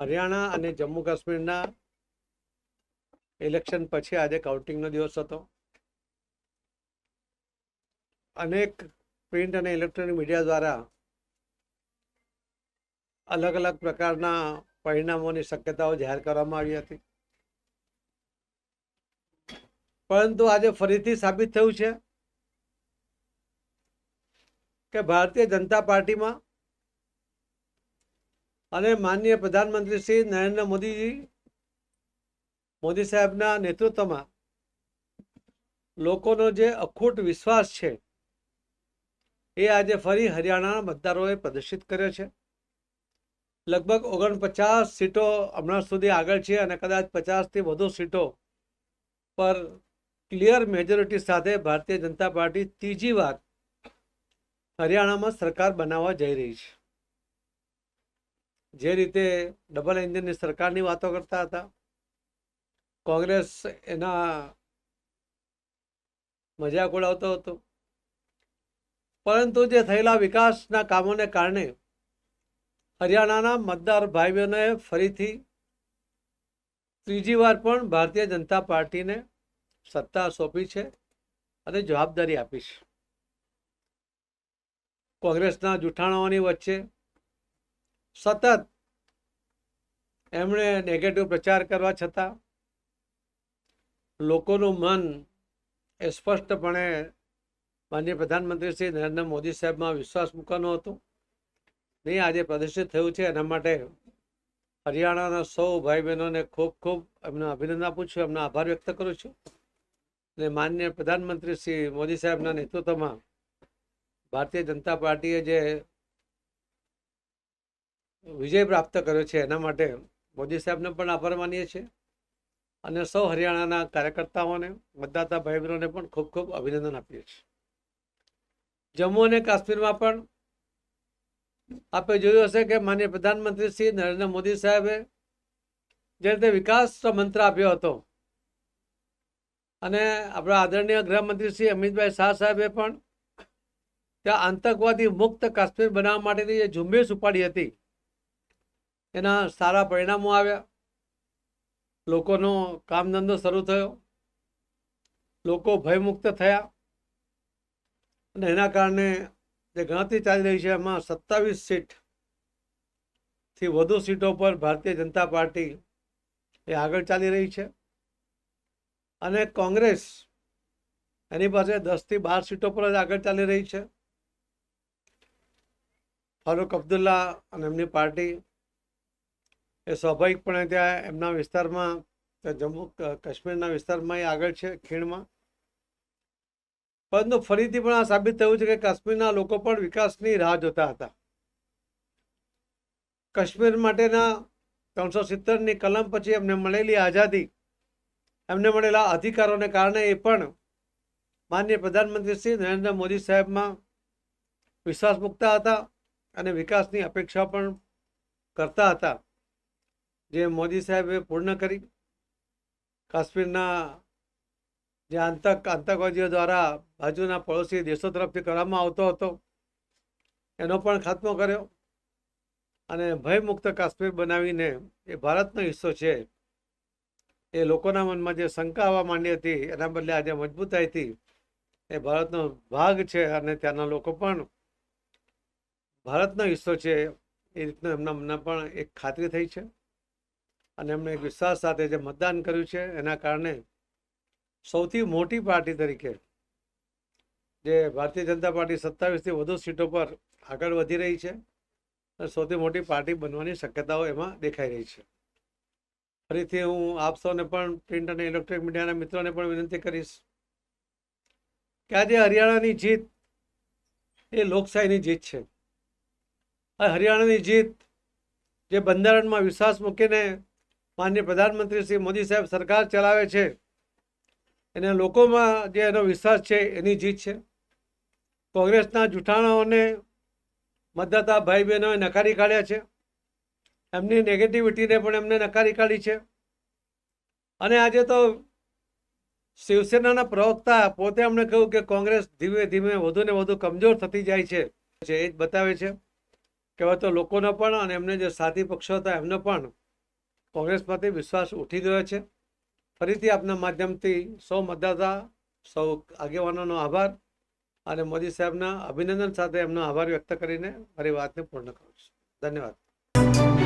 હરિયાણા અને જમ્મુ કાશ્મીરના ઇલેક્શન પછી આજે કાઉન્ટિંગનો દિવસ હતો. અનેક પ્રિન્ટ અને ઇલેક્ટ્રોનિક મીડિયા દ્વારા અલગ અલગ પ્રકારના પરિણામોની શક્યતાઓ જાહેર કરવામાં આવી હતી. પરંતુ આજે ફરીથી સાબિત થયું છે કે ભારતીય જનતા પાર્ટીમાં અને માનનીય પ્રધાનમંત્રી શ્રી નરેન્દ્ર મોદીજી, મોદી સાહેબના નેતૃત્વમાં લોકોનો જે અખૂટ વિશ્વાસ છે, એ આજે ફરી હરિયાણાના મતદારોએ પ્રદર્શિત કર્યો છે. લગભગ ઓગણપચાસ સીટો હમણાં સુધી આગળ છે અને કદાચ પચાસથી વધુ સીટો પર ક્લિયર મેજોરિટી સાથે ભારતીય જનતા પાર્ટી ત્રીજી વાર હરિયાણામાં સરકાર બનાવવા જઈ રહી છે. જે રીતે ડબલ એન્જિનની સરકારની વાતો કરતા હતા, કોંગ્રેસ એના મજાક ઉડાવતો હતો. પરંતુ જે થયેલા વિકાસના કામોને કારણે હરિયાણાના મતદાર ભાઈ બહેનોએ ફરીથી ત્રીજી વાર પણ ભારતીય જનતા પાર્ટીને સત્તા સોંપી છે અને જવાબદારી આપી છે. કોંગ્રેસના જૂઠાણાઓની વચ્ચે સતત એમણે નેગેટિવ પ્રચાર કરવા છતાં લોકોનું મન એ સ્પષ્ટપણે માનનીય પ્રધાનમંત્રી શ્રી નરેન્દ્ર મોદી સાહેબમાં વિશ્વાસ મૂકવાનો હતો. નહીં આજે પ્રદર્શિત થયું છે. એના માટે હરિયાણાના સૌ ભાઈ બહેનોને ખૂબ ખૂબ એમને અભિનંદન આપું છું. એમનો આભાર વ્યક્ત કરું છું. અને માનનીય પ્રધાનમંત્રી શ્રી મોદી સાહેબના નેતૃત્વમાં ભારતીય જનતા પાર્ટીએ જે વિજય પ્રાપ્ત કર્યો છે એના માટે મોદી સાહેબને પણ આભાર માનીએ છીએ. અને સૌ હરિયાણાના કાર્યકર્તાઓને, મતદાતા ભાઈ બહેનોને પણ ખૂબ ખૂબ અભિનંદન આપીએ છીએ. જમ્મુ અને કાશ્મીરમાં પણ આપણે જોયું હશે કે માનનીય પ્રધાનમંત્રી શ્રી નરેન્દ્ર મોદી સાહેબે જે રીતે વિકાસ મંત્ર આપ્યો હતો અને આપણા આદરણીય ગૃહમંત્રી શ્રી અમિતભાઈ શાહ સાહેબે પણ ત્યાં આતંકવાદી મુક્ત કાશ્મીર બનાવવા માટેની જે ઝુંબેશ ઉપાડી હતી એના સારા પરિણામો આવ્યા. લોકોનો કામ ધંધો શરૂ થયો. લોકો ભયમુક્ત થયા. અને એના કારણે જે ગણતરી ચાલી રહી છે, એમાં સત્તાવીસ સીટથી વધુ સીટો પર ભારતીય જનતા પાર્ટી એ આગળ ચાલી રહી છે. અને કોંગ્રેસ એની પાસે દસથી બાર સીટો પર જ આગળ ચાલી રહી છે. ફારૂક અબ્દુલ્લા અને એમની પાર્ટી એ સ્વાભાવિકપણે ત્યાં એમના વિસ્તારમાં જમ્મુ કાશ્મીરના વિસ્તારમાં એ આગળ છે ખીણમાં. પરંતુ ફરીથી પણ આ સાબિત થયું છે કે કાશ્મીરના લોકો પણ વિકાસની રાહ જોતા હતા. કાશ્મીર માટેના ત્રણસો સિત્તેરની કલમ પછી એમને મળેલી આઝાદી, એમને મળેલા અધિકારોને કારણે એ પણ માન્ય પ્રધાનમંત્રી શ્રી નરેન્દ્ર મોદી સાહેબમાં વિશ્વાસ મૂકતા હતા અને વિકાસની અપેક્ષા પણ કરતા હતા. જે મોદી સાહેબે પૂર્ણ કરી. કાશ્મીરના જે આતંક, આતંકવાદીઓ દ્વારા બાજુના પડોશી દેશો તરફથી કરવામાં આવતો હતો, એનો પણ ખાત્મો કર્યો અને ભયમુક્ત કાશ્મીર બનાવીને એ ભારતનો હિસ્સો છે. એ લોકોના મનમાં જે શંકા આવવા માંડી હતી, એના બદલે આજે મજબૂતાઈથી એ ભારતનો ભાગ છે અને ત્યાંના લોકો પણ ભારતનો હિસ્સો છે, એ રીતના એમના મનમાં પણ એક ખાતરી થઈ છે. અને એમણે વિશ્વાસ સાથે જે મતદાન કર્યું છે, એના કારણે સૌથી મોટી પાર્ટી તરીકે જે ભારતીય જનતા પાર્ટી સત્તાવીસથી વધુ સીટો પર આગળ વધી રહી છે અને સૌથી મોટી પાર્ટી બનવાની શક્યતાઓ એમાં દેખાઈ રહી છે. ફરીથી હું આપ સૌને પણ પ્રિન્ટ અને ઇલેક્ટ્રોનિક મીડિયાના મિત્રોને પણ વિનંતી કરીશ કે આજે હરિયાણાની જીત એ લોકશાહીની જીત છે. હરિયાણાની જીત જે બંધારણમાં વિશ્વાસ મૂકીને માનનીય પ્રધાનમંત્રી શ્રી મોદી સાહેબ સરકાર ચલાવે છે. એને લોકોમાં જે એનો વિશ્વાસ છે એની જીત છે. કોંગ્રેસના જૂઠાણાઓને મતદાતા ભાઈ બહેનોએ નકારી કાઢ્યા છે. એમની નેગેટિવિટીને પણ એમને નકારી કાઢી છે. અને આજે તો શિવસેનાના પ્રવક્તા પોતે અમને કહ્યું કે કોંગ્રેસ ધીમે ધીમે વધુ ને વધુ કમજોર થતી જાય છે. એ જ બતાવે છે. કે હવે તો લોકોનો પણ અને એમને જે સાથી પક્ષો હતા એમનો પણ કોંગ્રેસમાંથી વિશ્વાસ ઉઠી ગયો છે. ફરીથી આપના માધ્યમથી સૌ મતદાતા, સૌ આગેવાનોનો આભાર અને મોદી સાહેબના અભિનંદન સાથે એમનો આભાર વ્યક્ત કરીને મારી વાતને પૂર્ણ કરું છું. ધન્યવાદ.